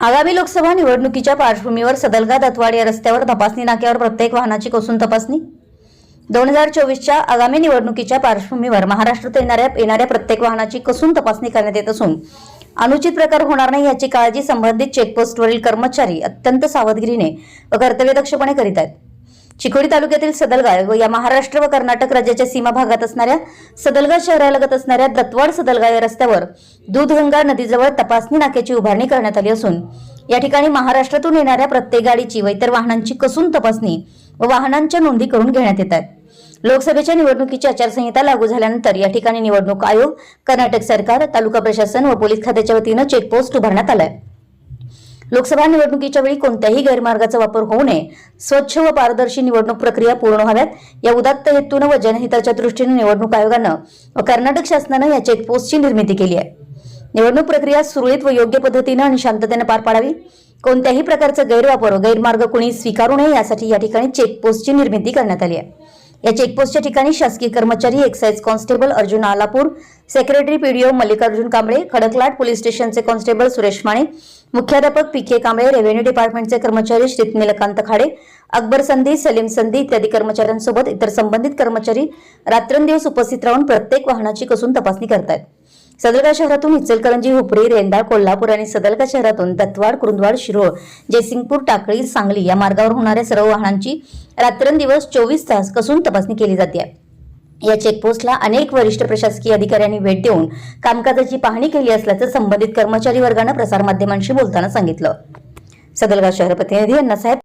आगामी लोकसभा निवडणुकीच्या पार्श्वभूमीवर सदलगा दत्वाड या रस्त्यावर तपासणी नाक्यावर प्रत्येक वाहनाची कसून तपासणी. दोन हजार चोवीसच्या आगामी निवडणुकीच्या पार्श्वभूमीवर महाराष्ट्रात येणाऱ्या येणाऱ्या प्रत्येक वाहनाची कसून तपासणी करण्यात येत असून अनुचित प्रकार होणार नाही याची काळजी संबंधित चेकपोस्टवरील कर्मचारी अत्यंत सावधगिरीने व कर्तव्यदक्षपणे करीत आहेत. चिकोडी तालुक्यातील सदलगाव व या महाराष्ट्र व कर्नाटक राज्याच्या सीमा भागात असणाऱ्या सदलगाव शहरालगत असणाऱ्या दत्वाड सदलगाव या रस्त्यावर दूधगंगा नदीजवळ तपासणी नाक्याची उभारणी करण्यात आली असून या ठिकाणी महाराष्ट्रातून येणाऱ्या प्रत्येक गाडीची व इतर वाहनांची कसून तपासणी व वाहनांच्या नोंदी करून घेण्यात येत लोकसभेच्या निवडणुकीची आचारसंहिता लागू झाल्यानंतर या ठिकाणी निवडणूक आयोग कर्नाटक सरकार तालुका प्रशासन व पोलीस खात्याच्या वतीनं चेकपोस्ट उभारण्यात आलाय. लोकसभा निवडणुकीच्या वेळी कोणत्याही गैरमार्गाचा वापर होऊ नये. स्वच्छ व पारदर्शी निवडणूक प्रक्रिया पूर्ण व्हाव्यात. या उदात्त हेतूनं व जनहिताच्या दृष्टीने निवडणूक आयोगानं व कर्नाटक शासनानं या चेकपोस्टची निर्मिती केली आहे. निवडणूक प्रक्रिया सुरळीत व योग्य पद्धतीनं आणि शांततेनं पार पाडावी. कोणत्याही प्रकारचा गैरवापर व गैरमार्ग कुणी स्वीकारू नये यासाठी या ठिकाणी चेकपोस्टची निर्मिती करण्यात आली आहे. या चेकपोस्टच्या ठिकाणी शासकीय कर्मचारी excise constable Arjun Alapur secretary PDO Mallikarjun Kamble Khadaklat police स्टेशनचे कॉन्स्टेबल सुरेश माने मुख्याध्यापक पी के कांबळे रेव्हेन्यू डिपार्टमेंटचे कर्मचारी श्री नीलकांत खाडे अकबर संधी सलीम संधी इत्यादी कर्मचाऱ्यांसोबत इतर संबंधित कर्मचारी रात्रंदिवस उपस्थित राहून प्रत्येक वाहनाची कसून तपासणी करतायत. सदलगा शहरातून इचलकरंजी हुपरी रेंदाळ कोल्हापूर आणि सदलगा शहरातून दत्तवाड कुरुंदवाड शिरोळ जयसिंगपूर टाकळी सांगली या मार्गावर होणाऱ्या सर्व वाहनांची रात्रंदिवस चोवीस तास कसून तपासणी केली जाते. या चेकपोस्टला अनेक वरिष्ठ प्रशासकीय अधिकाऱ्यांनी भेट देऊन कामकाजाची पाहणी केली असल्याचं संबंधित कर्मचारी वर्गानं प्रसारमाध्यमांशी बोलताना सांगितलं. सदलगाव शहर प्रतिनिधी अण्णासाहेब